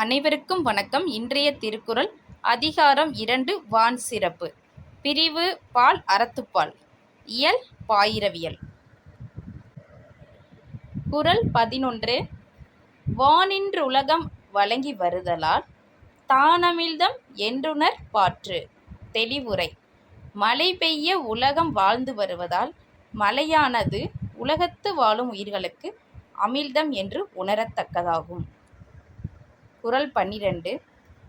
அனைவருக்கும் வணக்கம். இன்றைய திருக்குறள் அதிகாரம் இரண்டு வான் சிறப்பு. பிரிவு பால் அறத்துப்பால். இயல் பாயிரவியல். குறள் பதினொன்று வானின்று உலகம் வழங்கி வருதலால் தானமிழ்தம் என்றுணர் பாற்று. தெளிவுரை மழை பெய்ய உலகம் வாழ்ந்து வருவதால் மழையானது உலகத்து வாழும் உயிர்களுக்கு அமிழ்தம் என்று உணரத்தக்கதாகும். குரல் பன்னிரண்டு.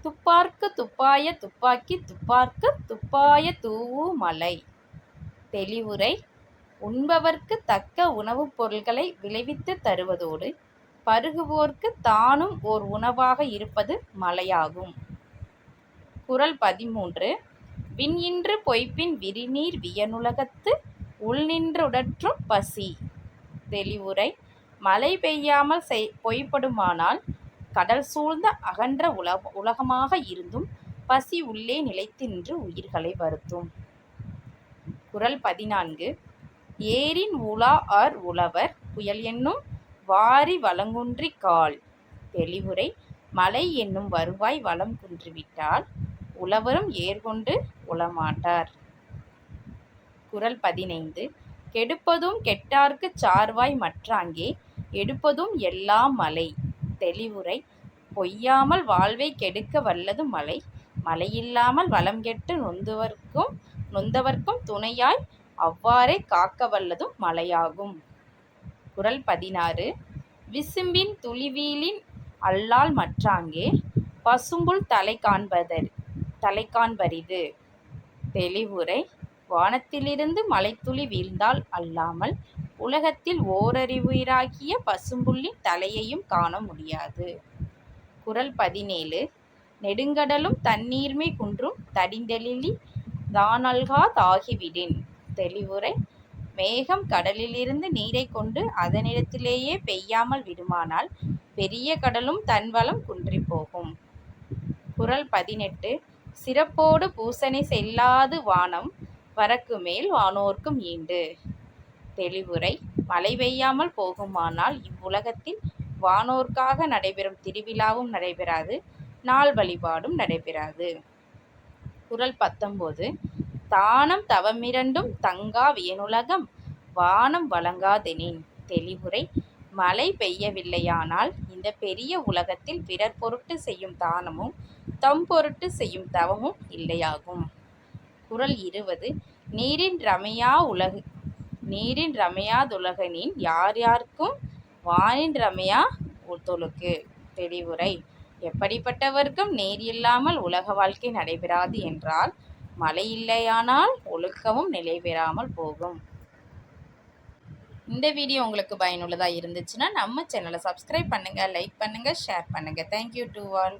துப்பார்க்கு துப்பாய துப்பாக்கி துப்பார்க்கு துப்பாய தூவு மலை. தெளிவுரை உண்பவர்க்கு தக்க உணவுப் பொருள்களை விளைவித்து தருவதோடு பருகுவோர்க்கு தானும் ஓர் உணவாக இருப்பது மலையாகும். குரல் பதிமூன்று. விண்ணின்று பொய்ப்பின் விரிநீர் வியனுலகத்து உள்நின்றுடற்றும் பசி. தெளிவுரை மழை பெய்யாமல் செய் பொய்ப்படுமானால் கடல் சூழ்ந்த அகன்ற உலக உலகமாக இருந்தும் பசி உள்ளே நிலைத்து நின்று உயிர்களை வருத்தும். குரல் பதினான்கு. ஏரின் உலா ஆர் உழவர் புயல் என்னும் வாரி வளங்குன்றி கால். தெளிவுரை. மலை என்னும் வருவாய் வளம் குன்றிவிட்டால் உழவரும் ஏர்கொண்டு உளமாட்டார் குரல் பதினைந்து. கெடுப்பதும் கெட்டார்க்குச் சார்வாய் மற்றாங்கே எடுப்பதும் எல்லாம் மலை. தெளிவுரை பொய்யாமல் வாழ்வை கெடுக்க வல்லது மலை. மலையில்லாமல் வளம் கெட்டு நொந்துவர்க்கும் நொந்தவர்க்கும் துணையாய் அவ்வாறே காக்க வல்லதும் மலையாகும். குரல் பதினாறு. விசும்பின் துளிவீலின் அல்லால் மற்றாங்கே பசும்புல் தலை காண்பதர் தலை காண்பரிது. தெளிவுரை. வானத்திலிருந்து மலைத்துளி வீழ்ந்தால் அல்லாமல் உலகத்தில் ஓரறிவுயிராகிய பசும்புல்லின் தலையையும் காண முடியாது. குரல் பதினேழு. நெடுங்கடலும் தண்ணீர்மை குன்றும் தடிந்தெழிலி தானல்கா தாகிவிடின் தெளிவுரை. மேகம் கடலிலிருந்து நீரை கொண்டு அதனிடத்திலேயே பெய்யாமல் விடுமானால் பெரிய கடலும் தன்வளம் குன்றி போகும். குரல் பதினெட்டு. சிறப்போடு பூசணி செல்லாது வானம் வரக்கு மேல் வானோர்க்கும் ஈண்டு. தெளிவுரை மழை பெய்யாமல் போகுமானால் இவ்வுலகத்தில் வானோர்க்காக நடைபெறும் திருவிழாவும் நடைபெறாது நாள் வழிபாடும் நடைபெறாது குரல் பத்தொம்போது தானம் தவமிரண்டும் தங்கா வியனுலகம் வானம் வழங்காதெனின் தெளிவுரை மழை பெய்யவில்லையானால் இந்த பெரிய உலகத்தில் பிறர் பொருட்டு செய்யும் தானமும் தம் பொருட்டு செய்யும் தவமும் இல்லையாகும் குரல் இருபது நீரின் ரமையா உலகு நீரின் ரமையா துலகனின் யார் யாருக்கும் வானின் ரமையா தொழுக்கு. தெளிவுரை. எப்படிப்பட்டவர்க்கும் நீர் இல்லாமல் உலக வாழ்க்கை நடைபெறாது என்றால் மழை இல்லையானால் ஒழுக்கமும் நிலைபெறாமல் போகும். இந்த வீடியோ உங்களுக்கு பயனுள்ளதாக இருந்துச்சுன்னா நம்ம சேனலை சப்ஸ்கிரைப் பண்ணுங்கள் லைக் பண்ணுங்கள் ஷேர் பண்ணுங்கள் தேங்க்யூ டு ஆல்